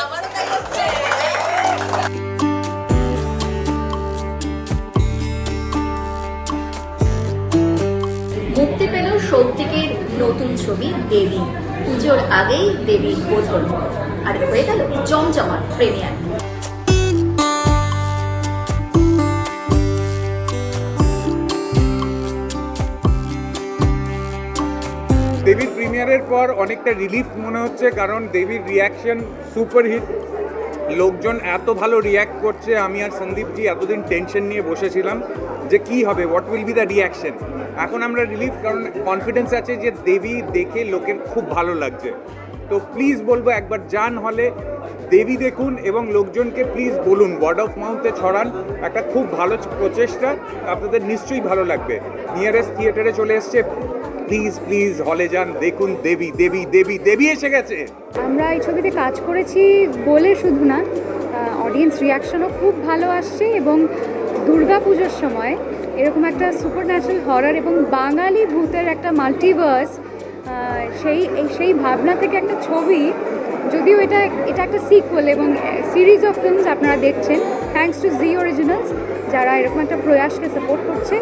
আমারও তাই মুক্তি পেল সৌপ্তিকের নতুন ছবি দেবী। পুজোর আগেই দেবীর বোধন। আর হয়ে গেল জমজমাট প্রেমিয়ার। দেবীর প্রিমিয়ারের পর অনেকটা রিলিফ মনে হচ্ছে, কারণ দেবীর রিয়াকশন সুপারহিট লোকজন এত ভালো রিয়্যাক্ট করছে, আমি আর সন্দীপজি এতদিন টেনশন নিয়ে বসেছিলাম যে কি হবে what will be the reaction এখন আমরা রিলিফ কারণ কনফিডেন্স আছে যে দেবী দেখে লোকের খুব ভালো লাগছে। তো প্লিজ বলব একবার যান হলে দেবী দেখুন এবং লোকজনকে প্লিজ বলুন ওয়ার্ড অফ মাউথে ছড়ান, একটা খুব ভালো প্রচেষ্টা, আপনাদের নিশ্চয়ই ভালো লাগবে। নিয়ারেস্ট থিয়েটারে চলে এসছে প্লিজ প্লিজ হলে যান, দেখুন দেবী দেবী দেবী দেবী এসে গেছে। আমরা এই ছবিতে কাজ করেছি বলে শুধু না অডিয়েন্স রিয়াকশনও খুব ভালো আসছে এবং দুর্গা পুজোর সময় এরকম একটা সুপার ন্যাচারাল হরার এবং বাঙালি ভূতের একটা মাল্টিভার্স সেই সেই ভাবনা থেকে একটা ছবি যদিও এটা এটা একটা সিকুয়েল এবং সিরিজ অফ ফিল্মস আপনারা দেখছেন। থ্যাঙ্কস টু জি অরিজিনালস যারা এরকম একটা প্রয়াসকে সাপোর্ট করছে।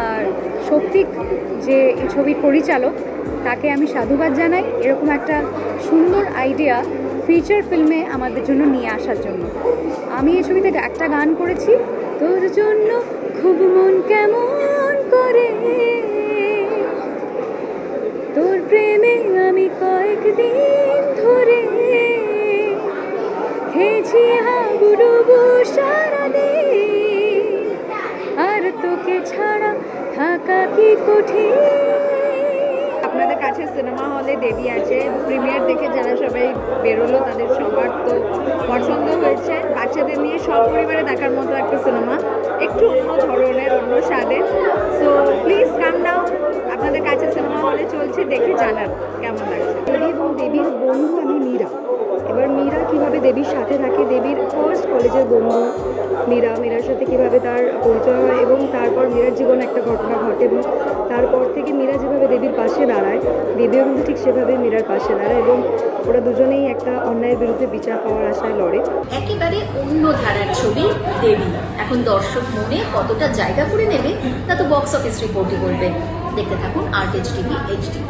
আর সৌপ্তিক যে এই ছবির পরিচালক, তাকে আমি সাধুবাদ জানাই এরকম একটা সুন্দর আইডিয়া ফিচার ফিল্মে আমাদের জন্য নিয়ে আসার জন্য। আমি এই ছবিতে একটা গান করেছি। তোর জন্য খুব মন কেমন করে প্রেমে আমি কয়েকদিন ধরে খেয়েছি হাবুডুবু সারাদিন। আর তোকে ছাড়া থাকা কি কঠিন? আপনাদের কাছে সিনেমা হলে দেবী আছে, প্রিমিয়ার দেখে যারা সবাই বেরোলো তাদের সবার তো পছন্দ হয়েছে। বাচ্চাদের নিয়ে সব পরিবারে দেখার মতো একটা সিনেমা, একটু অন্য ধরনের, অন্য স্বাদের। সো প্লিজ কাম দেখে কেমন লাগছে? এবং দেবীর বন্ধু আমি মীরা। এবার মীরা কীভাবে দেবীর সাথে থাকে? দেবীর ফার্স্ট কলেজের বন্ধু মীরা। মীরার সাথে কীভাবে তার পরিচয় হয় এবং তারপর মীরার জীবনে একটা ঘটনা ঘটে এবং তারপর থেকে মীরা যেভাবে দেবীর পাশে দাঁড়ায়, দেবীও কিন্তু ঠিক সেভাবে মীরার পাশে দাঁড়ায় এবং ওরা দুজনেই একটা অন্যায়ের বিরুদ্ধে বিচার পাওয়ার আশায় লড়ে। একেবারে অন্য ধারার ছবি দেবী। এখন দর্শক মনে কতটা জায়গা করে নেবে তা তো বক্স অফিস রিপোর্টই বলবে। দেখতে থাকুন আর্ট এইচ টিভি এইচডি